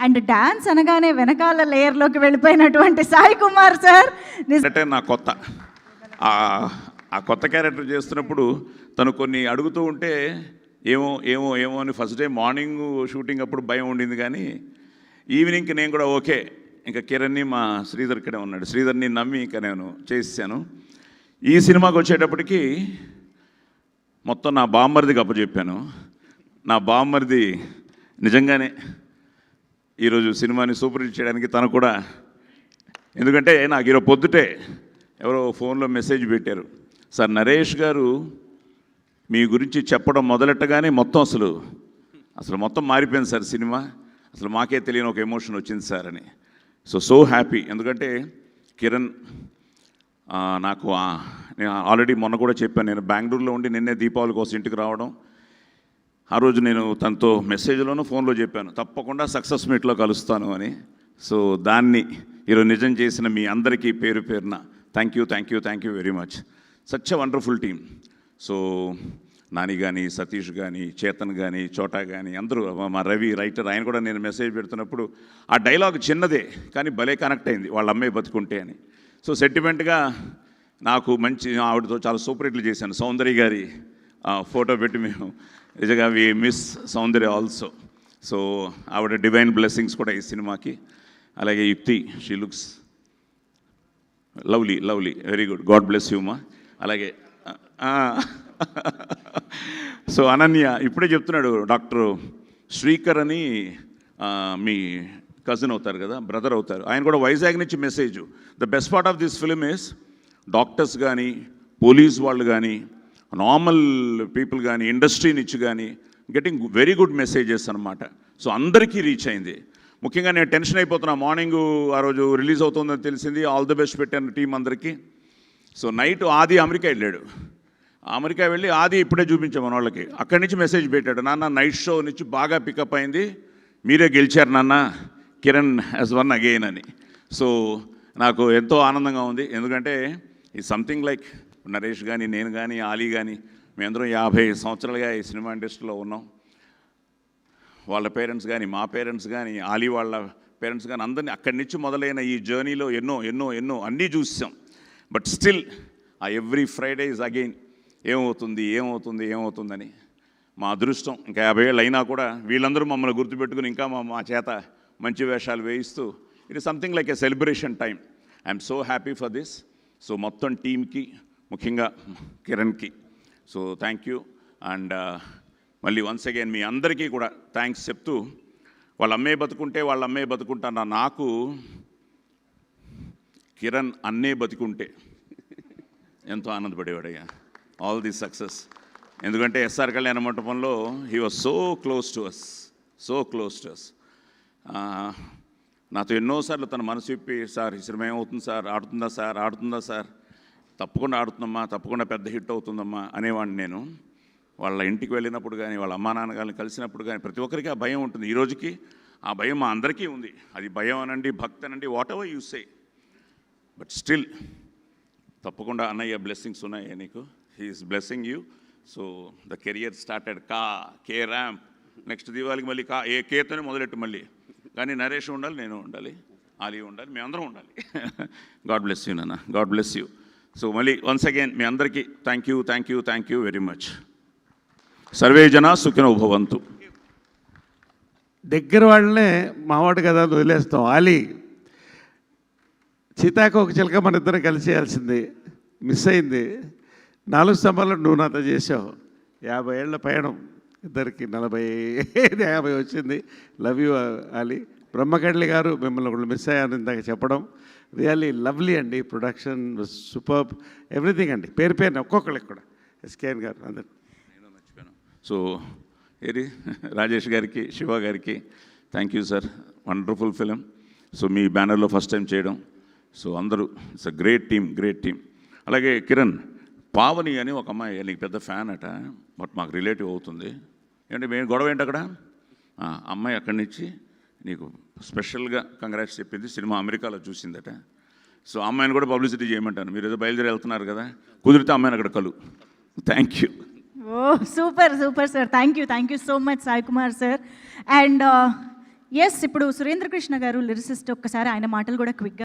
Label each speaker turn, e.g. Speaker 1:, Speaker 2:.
Speaker 1: And dance అనగానే వెనకాల లేయర్లోకి వెళ్ళిపోయినటువంటి సాయి కుమార్ సార్.
Speaker 2: అంటే నా కొత్త. ఆ- కొత్త క్యారెక్టర్ చేస్తున్నప్పుడు తను కొన్ని అడుగుతూ ఉంటే ఏమో ఏమో ఏమో అని ఫస్ట్ డే మార్నింగ్ షూటింగ్ అప్పుడు భయం ఉండింది కానీ ఈవినింగ్కి నేను కూడా ఓకే. ఇంకా కిరణ్ని మా శ్రీధర్ ఇక్కడే ఉన్నాడు. శ్రీధర్ని నమ్మి ఇంకా నేను చేసాను ఈ సినిమాకి వచ్చేటప్పటికి మొత్తం నా బామ్మరిదికి అప్పచెప్పాను. నా బామ్మరిది నిజంగానే ఈరోజు సినిమాని సూపర్ హిట్ చేయడానికి తను కూడా ఎందుకంటే నాకు ఈరోజు పొద్దుటే ఎవరో ఫోన్లో మెసేజ్ పెట్టారు. సార్ నరేష్ గారు మీ గురించి చెప్పడం మొదలెట్టగానే మొత్తం అసలు అసలు మొత్తం మారిపోయింది సార్ సినిమా. అసలు మాకే తెలియని ఒక ఎమోషన్ వచ్చింది సార్ అని. So so happy. ఎందుకంటే కిరణ్ నాకు నేను ఆల్రెడీ మొన్న కూడా చెప్పాను నేను బెంగళూరులో ఉండి నిన్నే దీపావళి కోసం ఇంటికి రావడం ఆ రోజు నేను తనతో మెసేజ్లోనూ ఫోన్లో చెప్పాను తప్పకుండా సక్సెస్ మీట్లో కలుస్తాను అని. సో దాన్ని ఈరోజు నిజం చేసిన మీ అందరికీ పేరు పేరున thank you thank you thank you very much. Such wonderful team. So Nani కానీ సతీష్ కానీ చేతన్ కానీ చోటా కానీ అందరూ మా రవి రైటర్ ఆయన కూడా నేను మెసేజ్ పెడుతున్నప్పుడు ఆ డైలాగ్ చిన్నదే కానీ భలే కనెక్ట్ అయింది వాళ్ళ అమ్మాయి బతుకుంటే అని. సో సెంటిమెంట్గా నాకు మంచి ఆవిడతో చాలా సూపర్ హిట్లు చేశాను. సౌందర్య గారి ఫోటో పెట్టి మేము నిజంగా we miss Soundarya also so ఆవిడ డివైన్ బ్లెస్సింగ్స్ కూడా ఈ సినిమాకి. అలాగే Yukti she looks lovely lovely very good God bless you మా అలాగే సో అనన్య ఇప్పుడే చెప్తున్నాడు డాక్టర్ శ్రీకర్ అని మీ కజిన్ అవుతారు కదా బ్రదర్ అవుతారు. ఆయన కూడా వైజాగ్ నుంచి message the best part of this film is doctors కానీ పోలీస్ వాళ్ళు కానీ నార్మల్ పీపుల్ కానీ ఇండస్ట్రీ నుంచి కానీ గెటింగ్ వెరీ గుడ్ మెసేజెస్ అనమాట సో అందరికీ రీచ్ అయింది. ముఖ్యంగా నేను టెన్షన్ అయిపోతున్నా. మార్నింగ్ ఆ రోజు రిలీజ్ అవుతుందని తెలిసింది. ఆల్ ది బెస్ట్ పెట్టాను టీం అందరికీ. సో నైట్ ఆది అమెరికా వెళ్ళాడు. అమెరికా వెళ్ళి ఆది ఇప్పుడే చూపించాం మన వాళ్ళకి. అక్కడి నుంచి మెసేజ్ పెట్టాడు. నాన్న నైట్ షో నుంచి బాగా పికప్ అయింది. మీరే గెలిచారు నాన్న. కిరణ్ యాజ్ వన్ అగెయిన్ అని. సో నాకు ఎంతో ఆనందంగా ఉంది. ఎందుకంటే ఈ సంథింగ్ లైక్ నరేష్ కానీ నేను కానీ ఆలీ కానీ మేమందరం యాభై సంవత్సరాలుగా ఈ సినిమా ఇండస్ట్రీలో ఉన్నాం. వాళ్ళ పేరెంట్స్ కానీ మా పేరెంట్స్ కానీ ఆలీ వాళ్ళ పేరెంట్స్ కానీ అందరినీ అక్కడి నుంచి మొదలైన ఈ జర్నీలో ఎన్నో ఎన్నో ఎన్నో అన్నీ చూసాం. బట్ స్టిల్ ఆ ఎవ్రీ ఫ్రైడే ఇస్ అగైన్ ఏమవుతుంది ఏమవుతుంది ఏమవుతుందని మా అదృష్టం. ఇంకా యాభై ఏళ్ళు అయినా కూడా వీళ్ళందరూ మమ్మల్ని గుర్తుపెట్టుకుని ఇంకా మా మా చేత మంచి వేషాలు వేయిస్తూ it is something like a celebration time I'm so happy for this. So మొత్తం టీంకి ముఖ్యంగా కిరణ్కి. సో థ్యాంక్ యూ అండ్ మళ్ళీ వన్స్ అగైన్ మీ అందరికీ కూడా థ్యాంక్స్ చెప్తూ వాళ్ళ అమ్మే బతుకుంటే వాళ్ళ అమ్మే బతుకుంటాను నాకు కిరణ్ అన్నే బతికుంటే ఎంతో ఆనందపడేవాడయ్యా. ఆల్ ది సక్సెస్ ఎందుకంటే ఎస్ఆర్ కళ్యాణ మండపంలో he was so close to us so close to us నాతో ఎన్నోసార్లు తన మనసు చెప్పి సార్ ఈ సార్? ఆడుతుందా సార్? ఆడుతుందా సార్? తప్పకుండా ఆడుతుందమ్మా తప్పకుండా పెద్ద హిట్ అవుతుందమ్మా అనేవాడిని నేను. వాళ్ళ ఇంటికి వెళ్ళినప్పుడు కానీ వాళ్ళ అమ్మా నాన్నగారిని కలిసినప్పుడు కానీ ప్రతి ఒక్కరికి ఆ భయం ఉంటుంది. ఈ రోజుకి ఆ భయం మా అందరికీ ఉంది. అది భయం అనండి భక్తి అనండి whatever you say but still తప్పకుండా అన్నయ్య బ్లెస్సింగ్స్ ఉన్నాయి నీకు. He's blessing you so the career started కా కే ర్యాంప్ నెక్స్ట్ దీవాళికి మళ్ళీ కా ఏ కేతోనే మొదలెట్టు మళ్ళీ. కానీ నరేష్ ఉండాలి నేను ఉండాలి ఆలీ ఉండాలి మేమందరం ఉండాలి. గాడ్ బ్లెస్ యూ నాన్న. గాడ్ బ్లెస్ యూ సో మళ్ళీ వన్స్ అగైన్ మీ అందరికీ thank you thank you thank you very much survey జన సుఖినో భవంతు.
Speaker 3: దగ్గర వాళ్ళనే మావాడు కదా అని వదిలేస్తాం. ఆలీ సీతాకు ఒక చిలక మన ఇద్దరం కలిసి చేయాల్సింది. మిస్ అయింది. నాలుగు స్తంభాలు నువ్వు నాతో చేసావు యాభై ఏళ్ళ పయనం ఇద్దరికి నలభై ఐదు యాభై వచ్చింది. లవ్ యూ అలీ బ్రహ్మకడ్లి గారు మిమ్మల్ని ఒకళ్ళు మిస్ అయ్యారు ఇందాక చెప్పడం. రియల్లీ లవ్లీ అండి ప్రొడక్షన్. సూపర్. ఎవ్రీథింగ్ అండి. పేరు పేరు ఒక్కొక్కరికి కూడా ఎస్కేఎన్ గారు అందరు.
Speaker 2: నేను మర్చిపోయాను. సో ఏది? రాజేష్ గారికి శివ గారికి thank you sir wonderful film so మీ బ్యానర్లో ఫస్ట్ టైం చేయడం. సో అందరూ it's a great team great team అలాగే కిరణ్ పావని అని ఒక అమ్మాయి నీకు పెద్ద ఫ్యాన్ అట బట్ మాకు రిలేటివ్ అవుతుంది. ఏంటి మేము గొడవ ఏంటి అక్కడ? అమ్మాయి అక్కడి నుంచి నీకు స్పెషల్గా కంగ్రాట్స్ చెప్పింది సినిమా అమెరికాలో చూసిందట. సో అమ్మాయిని కూడా పబ్లిసిటీ చేయమంటాను. మీరు ఏదో బయలుదేరి వెళ్తున్నారు కదా కుదిరితే అమ్మాయిని అక్కడ కలు. Thank you
Speaker 1: oh super super sir. Thank you thank you so much Sai Kumar sir. And uh, ఎస్ ఇప్పుడు సురేంద్ర కృష్ణ గారు లిరిసిస్ట్ ఒక్కసారి ఆయన మాటలు కూడా క్విక్గా